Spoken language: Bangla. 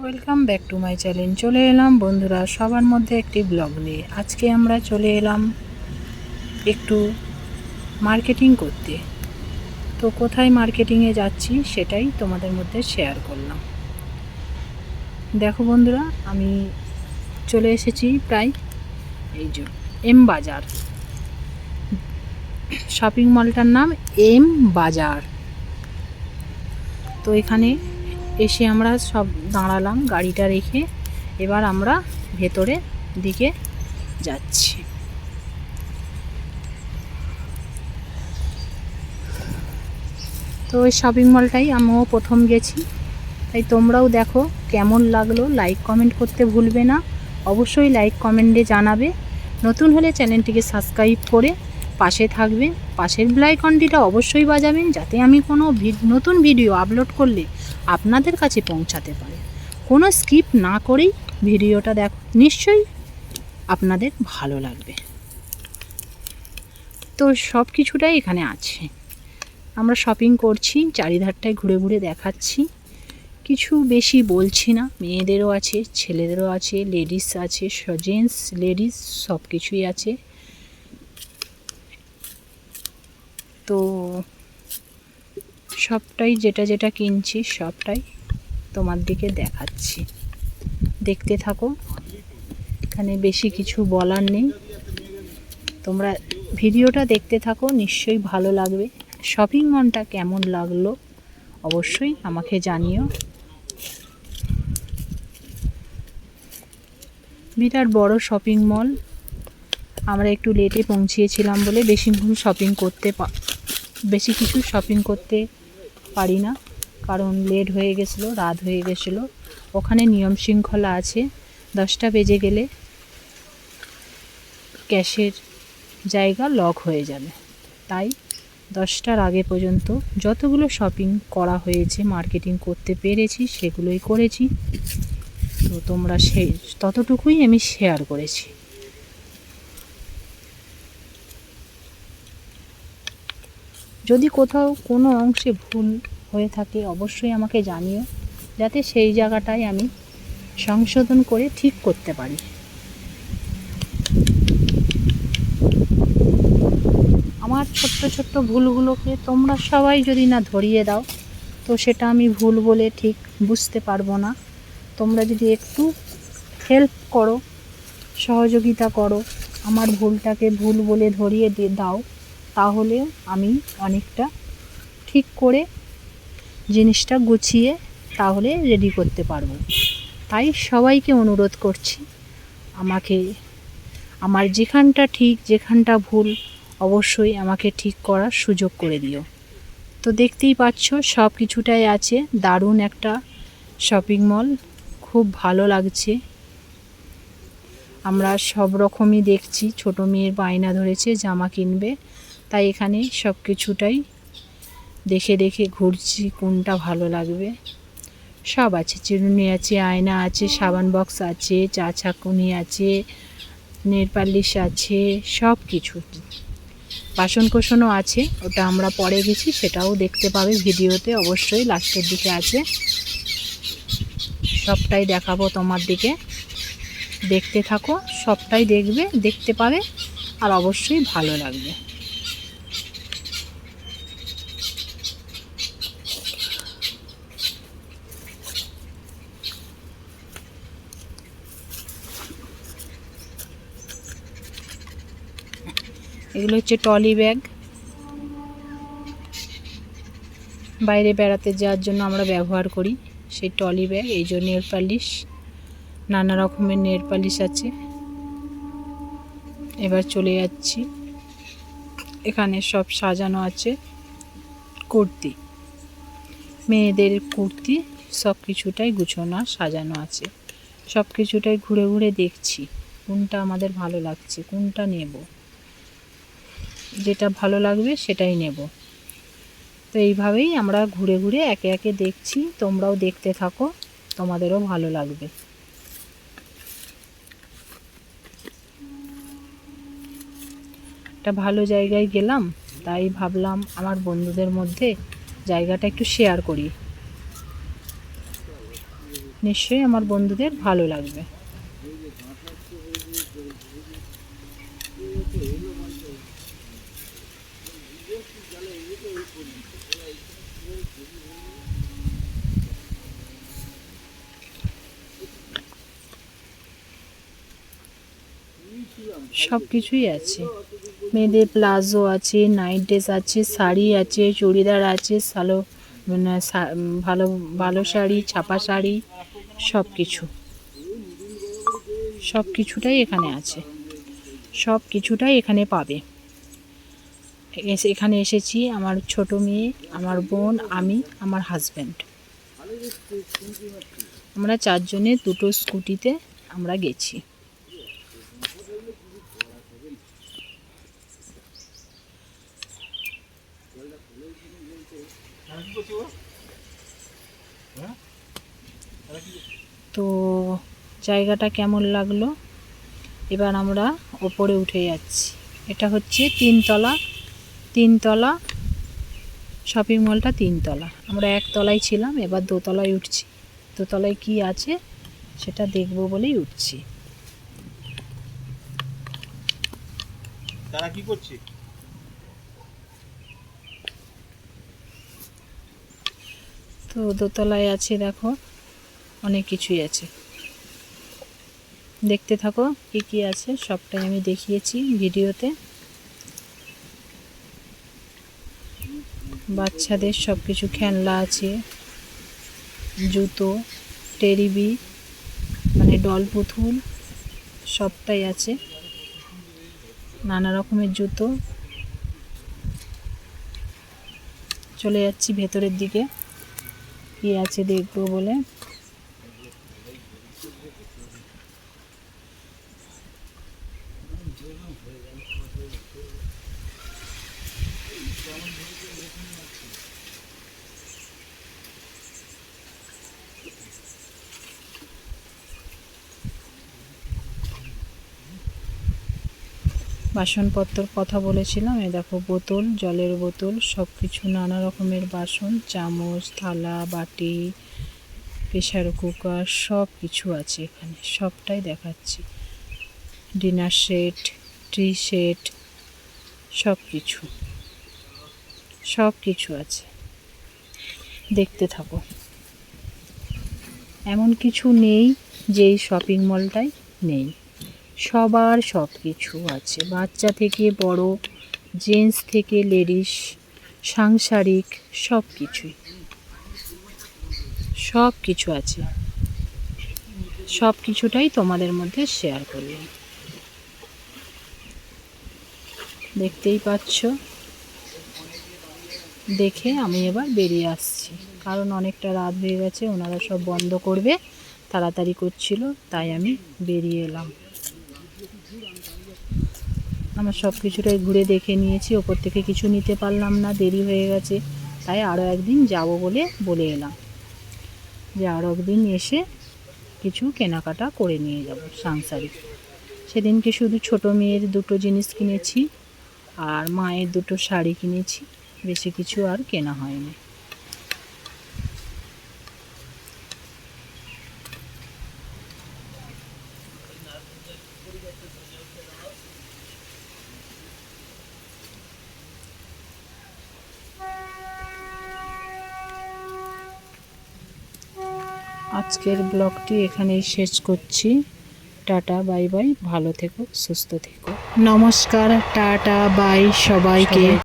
Welcome back to my channel চলে এলাম বন্ধুরা, সবার মধ্যে একটি ব্লগ নিয়ে। আজকে আমরা চলে এলাম একটু মার্কেটিং করতে। তো কোথায় মার্কেটিংয়ে যাচ্ছি সেটাই তোমাদের মধ্যে শেয়ার করলাম। দেখো বন্ধুরা, আমি চলে এসেছি প্রায় এই যে এম বাজার। শপিং মলটার নাম এম বাজার। তো এখানে এসে আমরা সব দাঁড়ালাম গাড়িটা রেখে। এবার আমরা ভেতরে দিকে যাচ্ছি। তো ওই শপিং মলটাই আমিও প্রথম গেছি। তাই তোমরাও দেখো কেমন লাগল। লাইক কমেন্ট করতে ভুলবে না। অবশ্যই লাইক কমেন্টে জানাবে। নতুন হলে চ্যানেলটিকে সাবস্ক্রাইব করে পাশে থাকবে। পাশের ব্লাইকনটিটা অবশ্যই বাজাবেন যাতে আমি কোনো নতুন ভিডিও আপলোড করলে আপনাদের কাছে পৌঁছাতে পারে। কোনো স্কিপ না করেই ভিডিওটা দেখ, নিশ্চয়ই আপনাদের ভালো লাগবে। তো সব কিছুটাই এখানে আছে। আমরা শপিং করছি, চারিধারটায় ঘুরে ঘুরে দেখাচ্ছি। কিছু বেশি বলছি না। মেয়েদেরও আছে, ছেলেদেরও আছে, লেডিস আছে জেন্টস, লেডিস সব কিছুই আছে। তো সবটাই যেটা যেটা কিনছি, সবটাই তোমার দিকে দেখাচ্ছি। দেখতে থাকো। এখানে বেশি কিছু বলার নেই। তোমরা ভিডিওটা দেখতে থাকো, নিশ্চয়ই ভালো লাগবে। শপিং মলটা কেমন লাগল, অবশ্যই আমাকে জানিও। বিরাট বড় শপিং মল আমরা একটু লেটে পৌঁছিয়েছিলাম বলে বেশিক্ষণ শপিং করতে বেশি কিছু শপিং করতে পারি না। কারণ লেট হয়ে গেছিল, রাত হয়ে গেছিল। ওখানে নিয়ম শৃঙ্খলা আছে। দশটা বেজে গেলে ক্যাশের জায়গা লক হয়ে যাবে। তাই দশটার আগে পর্যন্ত যতগুলো শপিং করা হয়েছে মার্কেটিং করতে পেরেছি, সেগুলোই করেছি। তো তোমরা সেই ততটুকুই আমি শেয়ার করেছি। যদি কোথাও কোনো অংশে ভুল হয়ে থাকে, অবশ্যই আমাকে জানিও, যাতে সেই জায়গাটায় আমি সংশোধন করে ঠিক করতে পারি। আমার ছোট্ট ছোট্ট ভুলগুলোকে তোমরা সবাই যদি না ধরিয়ে দাও, তো সেটা আমি ভুল বলে ঠিক বুঝতে পারব না। তোমরা যদি একটু হেল্প করো, সহযোগিতা করো, আমার ভুলটাকে ভুল বলে ধরিয়ে দিয়ে দাও তাহলে আমি অনেকটা ঠিক করে জিনিসটা গুছিয়ে তাহলে রেডি করতে পারব। তাই সবাইকে অনুরোধ করছি, আমাকে, আমার যেখানটা ঠিক, যেখানটা ভুল, অবশ্যই আমাকে ঠিক করার সুযোগ করে দিও। তো দেখতেই পাচ্ছ সব কিছুটাই আছে। দারুণ একটা শপিং মল খুব ভালো লাগছে। আমরা সব রকমই দেখছি। ছোট মেয়ের বায়না ধরেছে, জামা কিনবে। তাই এখানে সব কিছুটাই দেখে দেখে ঘুরছি কোনটা ভালো লাগবে। সব আছে, চিরুনি আছে, আয়না আছে, সাবান বক্স আছে, চা ছাকুনি আছে নেল পালিশ আছে, সব কিছু। বাসন কোসনও আছে, ওটা আমরা পরে গেছি, সেটাও দেখতে পাবে ভিডিওতে, অবশ্যই লাস্টের দিকে আছে। সবটাই দেখাবো তোমার দিকে। দেখতে থাকো, সবটাই দেখবে, দেখতে পাবে, আর অবশ্যই ভালো লাগবে। এগুলো হচ্ছে টলি ব্যাগ। বাইরে বেড়াতে যাওয়ার জন্য আমরা ব্যবহার করি সেই টলি ব্যাগ, এই জন্য নেল পালিশ, নানা রকমের নেল পালিশ আছে। এবার চলে যাচ্ছি। এখানে সব সাজানো আছে কুর্তি। মেয়েদের কুর্তি সব কিছুটাই গুছানো, সাজানো আছে। সব কিছুটাই ঘুরে ঘুরে দেখছি কোনটা আমাদের ভালো লাগছে, কোনটা নেব। যেটা ভালো লাগবে সেটাই নেব। তো এইভাবেই আমরা ঘুরে ঘুরে একে একে দেখছি, তোমরাও দেখতে থাকো, তোমাদেরও ভালো লাগবে। একটা ভালো জায়গায় গেলাম, তাই ভাবলাম আমার বন্ধুদের মধ্যে জায়গাটা একটু শেয়ার করি। নিশ্চয়ই আমার বন্ধুদের ভালো লাগবে। সব কিছুই আছে। মেয়েদের প্লাজো আছে নাইট ড্রেস আছে, শাড়ি আছে, চুড়িদার আছে, সালো মানে ভালো ভালো শাড়ি, ছাপা শাড়ি সব কিছু সব কিছুটাই এখানে আছে। সব কিছুটাই এখানে পাবে। এসে এখানে এসেছি, আমার ছোট মেয়ে, আমার বোন, আমি, আমার হাজব্যান্ড আমরা চারজনে দুটো স্কুটিতে আমরা গেছি। তো জায়গাটা কেমন লাগল? এবার আমরা ওপরে উঠে যাচ্ছি। এটা হচ্ছে তিনতলা তিনতলা শপিং মলটা তিনতলা। আমরা একতলায় ছিলাম এবার দোতলায় উঠছি। দোতলায় কি আছে সেটা দেখব বলেই উঠছি। তারা কি করছে? তো দোতলায় আছে দেখো অনেক কিছুই আছে। দেখতে থাকো কি কি আছে সবটাই আমি দেখিয়েছি ভিডিওতে। বাচ্চাদের সব কিছু খেলনা আছে, জুতো টেরিবি মানে ডল পুতুল, সবটাই আছে। নানা রকমের জুতো। চলে যাচ্ছি ভেতরের দিকে। কি আছে দেখব বলে? বাসনপত্রর কথা বলেছিলাম, এই দেখো বোতল, জলের বোতল সব কিছু নানা রকমের বাসন, চামচ, থালা, বাটি প্রেশার কুকার সব কিছু আছে এখানে, সবটাই দেখাচ্ছি। ডিনার সেট ট্রি সেট সব কিছু সব কিছু আছে। দেখতে থাকো। এমন কিছু নেই যে শপিং মলটায় নেই। সবার সব কিছু আছে। বাচ্চা থেকে বড় জেন্টস থেকে লেডিস সাংসারিক সব কিছুই সব কিছু আছে। সব কিছুটাই তোমাদের মধ্যে শেয়ার করলাম। দেখতেই পাচ্ছ? দেখে আমি এবার বেরিয়ে আসছি। কারণ অনেকটা রাত হয়ে গেছে, ওনারা সব বন্ধ করবে, তাড়াতাড়ি করছিল, তাই আমি বেরিয়ে এলাম। আমার সব কিছুটাই ঘুরে দেখে নিয়েছি, ওপর থেকে কিছু নিতে পারলাম না, দেরি হয়ে গেছে, তাই আরও একদিন যাব বলে বলে এলাম। যে আরও একদিন এসে কিছু কেনাকাটা করে নিয়ে যাব সাংসারিক। সেদিনকে শুধু ছোট মেয়ের দুটো জিনিস কিনেছি, আর মায়ের দুটো শাড়ি কিনেছি। বেশি কিছু আর কেনা হয়নি। আজকের ব্লগটি এখানেই শেষ করছি। টাটা বাই বাই ভালো থেকো সুস্থ থেকো। নমস্কার টাটা বাই সবাইকে।